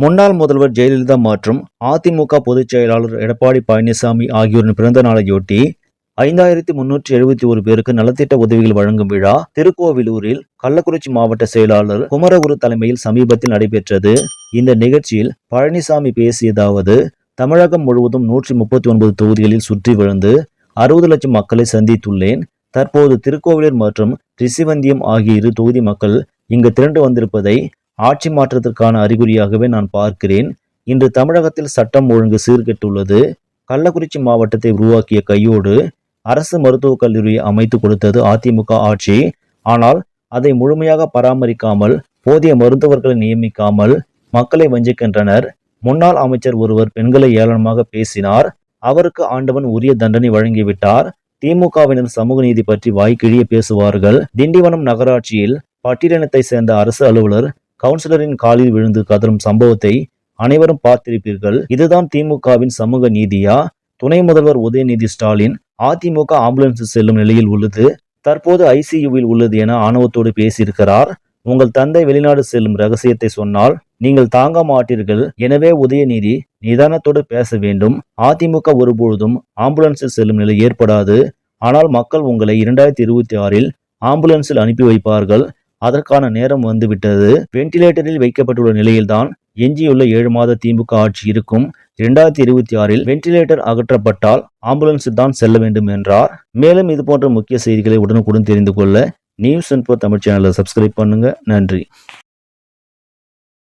முன்னாள் முதல்வர் ஜெயலலிதா மற்றும் அதிமுக பொதுச் செயலாளர் எடப்பாடி பழனிசாமி ஆகியோரின் பிறந்த நாளையொட்டி ஐந்தாயிரத்தி முன்னூற்றி எழுபத்தி ஒரு பேருக்கு நலத்திட்ட உதவிகள் வழங்கும் விழா திருக்கோவிலூரில் கள்ளக்குறிச்சி மாவட்ட செயலாளர் குமரகுரு தலைமையில் சமீபத்தில் நடைபெற்றது. இந்த நிகழ்ச்சியில் பழனிசாமி பேசியதாவது தமிழகம் முழுவதும் நூற்றி முப்பத்தி ஒன்பது தொகுதிகளில் சுற்றி விழுந்து அறுபது லட்சம் மக்களை சந்தித்துள்ளேன். தற்போது திருக்கோவிலூர் மற்றும் ரிஷிவந்தியம் ஆகிய இரு தொகுதி மக்கள் இங்கு திரண்டு வந்திருப்பதை ஆட்சி மாற்றத்திற்கான அறிகுறியாகவே நான் பார்க்கிறேன். இன்று தமிழகத்தில் சட்டம் ஒழுங்கு சீர்கெட்டுள்ளது. கள்ளக்குறிச்சி மாவட்டத்தை உருவாக்கிய கையோடு அரசு மருத்துவக் கல்லூரியை அமைத்து கொடுத்தது அதிமுக ஆட்சி. ஆனால் அதை முழுமையாக பராமரிக்காமல் போதிய மருத்துவர்களை நியமிக்காமல் மக்களை வஞ்சிக்கின்றனர். முன்னாள் அமைச்சர் ஒருவர் பெண்களை ஏளனமாக பேசினார். அவருக்கு ஆண்டவன் உரிய தண்டனை வழங்கிவிட்டார். திமுகவினர் சமூக நீதி பற்றி வாய்க்கிழிய பேசுவார்கள். திண்டிவனம் நகராட்சியில் பட்டியலினத்தை சேர்ந்த அரசு அலுவலர் கவுன்சிலரின் காலில் விழுந்து கதறும் சம்பவத்தை அனைவரும் பார்த்திருப்பீர்கள். இதுதான் திமுகவின் சமூக நீதியா? துணை முதல்வர் உதயநிதி ஸ்டாலின் அதிமுக ஆம்புலன்ஸ் செல்லும் நிலையில் உள்ளது. தற்போது ஐசியூவில் உள்ளது என ஆணவத்தோடு பேசியிருக்கிறார். உங்கள் தந்தை வெளிநாடு செல்லும் ரகசியத்தை சொன்னால் நீங்கள் தாங்க மாட்டீர்கள். எனவே உதயநிதி நிதானத்தோடு பேச வேண்டும். அதிமுக ஒருபொழுதும் ஆம்புலன்ஸில் செல்லும் நிலை ஏற்படாது. ஆனால் மக்கள் உங்களை இரண்டாயிரத்தி இருபத்தி ஆறில் ஆம்புலன்ஸில் அனுப்பி வைப்பார்கள். அதற்கான நேரம் வந்துவிட்டது. வென்டிலேட்டரில் வைக்கப்பட்டுள்ள நிலையில்தான் எஞ்சியுள்ள ஏழு மாத திமுக ஆட்சி இருக்கும். இரண்டாயிரத்தி இருபத்தி ஆறில் வென்டிலேட்டர் அகற்றப்பட்டால் ஆம்புலன்ஸில் தான் செல்ல வேண்டும் என்றார். மேலும் இது போன்ற முக்கிய செய்திகளை உடனுக்குடன் தெரிந்து கொள்ள நியூஸ் இன்ஃபோ தமிழ் சேனலை சப்ஸ்கிரைப் பண்ணுங்க. நன்றி.